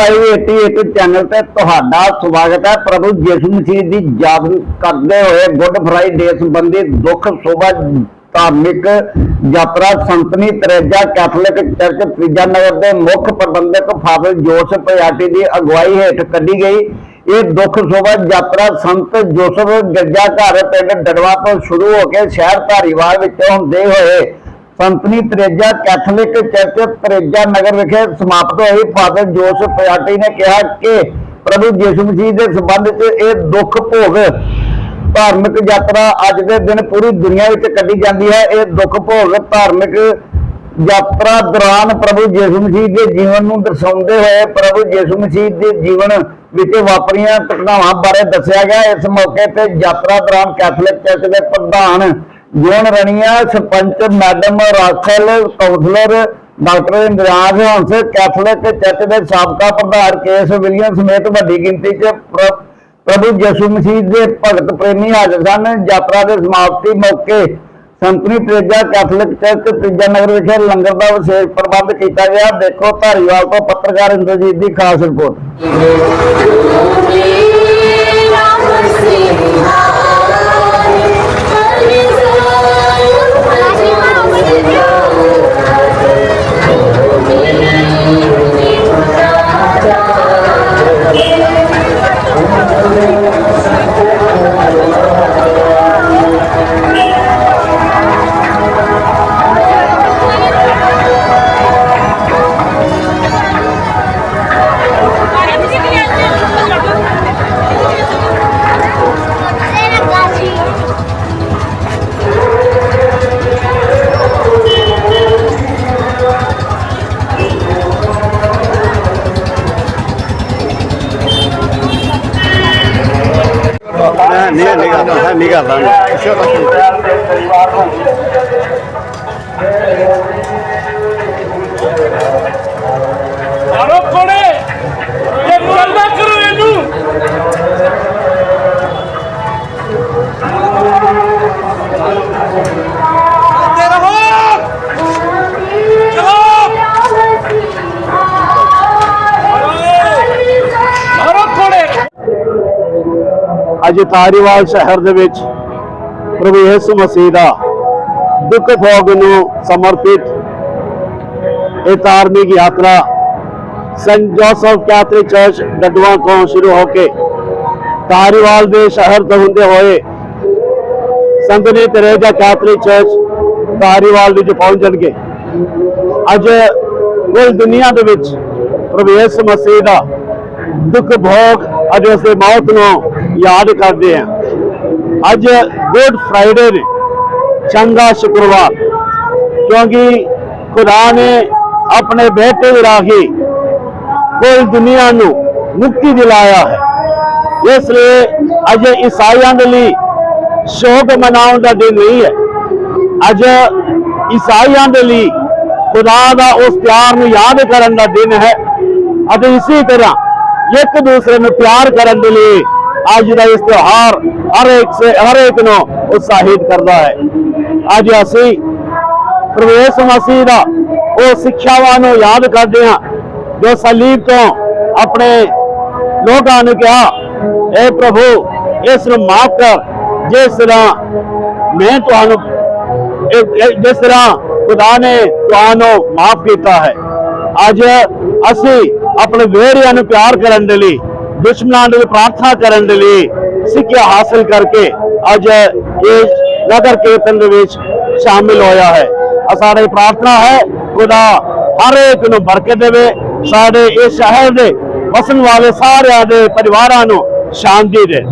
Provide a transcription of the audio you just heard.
Live 88 channel ਤੇ ਤੁਹਾਡਾ ਸਵਾਗਤ ਹੈ। ਪ੍ਰਭੂ ਯਿਸੂ ਮਸੀਹ ਦੀ ਯਾਦ ਕਰਦੇ ਹੋਏ ਗੁੱਡ ਫਰਾਈਡੇ ਸੰਬੰਧੀ ਦੁੱਖ, ਸੋਭਾ, ਧਾਰਮਿਕ ਯਾਤਰਾ ਸੰਤਨੀ ਤਰੇਜਾ ਕੈਥੋਲਿਕ ਚਰਚ ਤ੍ਰਿਜਾ ਨਗਰ ਦੇ ਮੁੱਖ ਪ੍ਰਬੰਧਕ ਫਾਦਰ ਜੋਸਫ ਪਿਆਟੀ ਦੀ ਅਗਵਾਈ ਹੇਠ ਕੱਢੀ ਗਈ। ਇਹ ਦੁੱਖ, ਸੋਭਾ ਯਾਤਰਾ ਸੰਤ ਜੋਸਫ ਗਿਰਜਾ ਘਰ ਪਿੰਡ ਡੜਵਾ ਤੋਂ ਸ਼ੁਰੂ ਹੋ ਕੇ ਸ਼ਹਿਰ ਧਾਰੀਵਾਲ ਵਿੱਚ ਹੁੰਦੇ ਹੋਏ ਸੰਤਨੀ ਤਰੇਜਾ ਕੈਥੋਲਿਕ ਚਰਚ ਤਰੇਜਾ ਨਗਰ ਵਿਖੇ ਸਮਾਪਤ ਹੋਈ। ਫਾਦਰ ਜੋਸਫ ਪਿਆਟੀ ਨੇ ਕਿਹਾ ਕਿ ਪ੍ਰਭੂ ਯਿਸੂ ਮਸੀਹ ਦੇ ਸੰਬੰਧ 'ਚ ਇਹ ਦੁੱਖ, ਭੋਗ, ਧਾਰਮਿਕ ਯਾਤਰਾ ਅੱਜ ਦੇ ਦਿਨ ਪੂਰੀ ਦੁਨੀਆ ਵਿੱਚ ਕੱਢੀ ਜਾਂਦੀ ਹੈ। ਇਹ ਦੁੱਖ, ਭੋਗ, ਧਾਰਮਿਕ ਯਾਤਰਾ ਦੌਰਾਨ ਪ੍ਰਭੂ ਯਿਸੂ ਮਸੀਹ ਦੇ ਜੀਵਨ ਨੂੰ ਦਰਸਾਉਂਦੇ ਹੋਏ ਪ੍ਰਭੂ ਯਿਸੂ ਮਸੀਹ ਦੇ ਜੀਵਨ ਵਿੱਚ ਵਾਪਰੀਆਂ ਘਟਨਾਵਾਂ ਬਾਰੇ ਦੱਸਿਆ ਗਿਆ। ਇਸ ਮੌਕੇ ਤੇ ਯਾਤਰਾ ਦੌਰਾਨ ਕੈਥੋਲਿਕ ਚਰਚ ਦੇ ਪ੍ਰਧਾਨ John Raniya sarpanch madam Rakhal councillor doctor Indraj Hans Catholic church ਦੇ ਸਾਬਕਾ ਪ੍ਰਧਾਨ ਕੇਸ ਵਿਲੀਅਮ ਸਮੇਤ ਵੱਡੀ ਗਿਣਤੀ 'ਚ ਪ੍ਰਭੂ ਯਿਸੂ ਮਸੀਹ ਦੇ ਭਗਤ ਪ੍ਰੇਮੀ ਹਾਜ਼ਰ ਸਨ। ਯਾਤਰਾ ਦੇ ਸਮਾਪਤੀ ਮੌਕੇ ਸੰਤਨੀ ਤ੍ਰੇਜਾ ਕੈਥੋਲਿਕ ਚਰਚ ਤ੍ਰਿਜਾ ਨਗਰ ਵਿਖੇ ਲੰਗਰ ਦਾ ਵਿਸ਼ੇਸ਼ ਪ੍ਰਬੰਧ ਕੀਤਾ ਗਿਆ। ਦੇਖੋ ਧਾਰੀਵਾਲ ਤੋਂ ਪੱਤਰਕਾਰ ਇੰਦਰਜੀਤ ਦੀ ਖਾਸ ਰਿਪੋਰਟ। ਨਹੀਂ ਨਹੀਂ ਕਰਦਾ ਨਹੀਂ ਕਰਦਾ ਆਰੋ ਕੋੜੇ ਇਹ ਗੱਲ ਨਾ ਕਰੋ ਇਹਨੂੰ ਤੇ ਰਹੋ ਚਲੋ ਆਰੋ ਕੋੜੇ ਅੱਜ ਤਾਰੀਵਾਲ ਸ਼ਹਿਰ ਦੇ ਵਿੱਚ ਪ੍ਰਭੂ ਯਿਸੂ ਮਸੀਹ ਦਾ ਦੁੱਖ ਭੋਗ ਨੂੰ ਸਮਰਪਿਤ ਇਹ ਧਾਰਮਿਕ ਯਾਤਰਾ Saint Joseph Catholic church Dadwa ਤੋਂ ਸ਼ੁਰੂ ਹੋ ਕੇ ਤਾਰੀਵਾਲ ਦੇ ਸ਼ਹਿਰ ਤੋਂ ਹੁੰਦੇ ਹੋਏ ਸੰਤਨੀ ਤਰੇਜਾ ਕੈਥੋਲਿਕ ਚਰਚ ਤਾਰੀਵਾਲ ਵਿੱਚ ਪਹੁੰਚਣਗੇ। ਅੱਜ ਕੁੱਲ ਦੁਨੀਆ ਦੇ ਵਿੱਚ ਪ੍ਰਭੂ ਯਿਸੂ ਮਸੀਹ ਦਾ ਦੁੱਖ ਭੋਗ ਅੱਜ ਉਸ ਮੌਤ ਨੂੰ ਯਾਦ ਕਰਦੇ ਹਾਂ ਅੱਜ ਗੁੱਡ ਫਰਾਈਡੇ ਨੇ, ਚੰਗਾ ਸ਼ੁੱਕਰਵਾਰ। ਕਿਉਂਕਿ ਖੁਦਾ ਨੇ ਆਪਣੇ ਬੇਟੇ ਦੇ ਰਾਹੀਂ ਕੁੱਲ ਦੁਨੀਆ ਨੂੰ ਮੁਕਤੀ ਦਿਲਾਇਆ ਹੈ। ਇਸ ਲਈ ਅੱਜ ਈਸਾਈਆਂ ਦੇ ਲਈ ਸ਼ੋਕ ਮਨਾਉਣ ਦਾ ਦਿਨ ਨਹੀਂ ਹੈ। ਅੱਜ ਈਸਾਈਆਂ ਦੇ ਲਈ ਖੁਦਾ ਦਾ ਉਸ ਪਿਆਰ ਨੂੰ ਯਾਦ ਕਰਨ ਦਾ ਦਿਨ ਹੈ। ਅਤੇ ਇਸੇ ਤਰ੍ਹਾਂ ਇੱਕ ਦੂਸਰੇ ਨੂੰ ਪਿਆਰ ਕਰਨ ਦੇ ਲਈ ਅੱਜ ਦਾ ਇਸ ਤਿਉਹਾਰ ਹਰ ਇੱਕ ਸੇ ਹਰ ਇੱਕ ਨੂੰ ਉਤਸ਼ਾਹਿਤ ਕਰਦਾ ਹੈ। ਅੱਜ ਅਸੀਂ ਪ੍ਰਵੇਸ਼ ਮਸੀਹ ਦਾ ਉਹ ਸਿੱਖਿਆਵਾਂ ਨੂੰ ਯਾਦ ਕਰਦੇ ਹਾਂ, ਜੋ ਸਲੀਬ ਤੋਂ ਆਪਣੇ ਲੋਕਾਂ ਨੂੰ ਕਿਹਾ اے ਪ੍ਰਭੂ, ਇਸ ਨੂੰ ਮਾਫ ਕਰ। ਜਿਸ ਤਰ੍ਹਾਂ ਮੈਂ ਤੁਹਾਨੂੰ ਜਿਸ ਤਰ੍ਹਾਂ ਖੁਦਾ ਨੇ ਤੁਹਾਨੂੰ ਮਾਫ ਕੀਤਾ ਹੈ, ਅੱਜ ਅਸੀਂ ਆਪਣੇ ਵੇਰਿਆਂ ਨੂੰ ਪਿਆਰ ਕਰਨ ਦੇ ਲਈ ਦੁਸ਼ਮਣਾਂ ਦੇ ਪ੍ਰਾਰਥਨਾ ਕਰਨ ਦੇ ਲਈ ਸਿੱਖਿਆ ਹਾਸਲ ਕਰਕੇ ਅੱਜ ਇਹ ਨਗਰ ਕੀਰਤਨ ਦੇ ਵਿੱਚ ਸ਼ਾਮਿਲ ਹੋਇਆ ਹੈ। ਆ ਸਾਡੀ ਪ੍ਰਾਰਥਨਾ ਹੈ, ਖੁਦਾ ਹਰ ਇੱਕ ਨੂੰ ਬਰਕਤ ਦੇਵੇ। ਸਾਡੇ ਇਸ ਸ਼ਹਿਰ ਦੇ ਵਸਣ ਵਾਲੇ ਸਾਰਿਆਂ ਦੇ ਪਰਿਵਾਰਾਂ ਨੂੰ ਸ਼ਾਂਤੀ ਦੇ।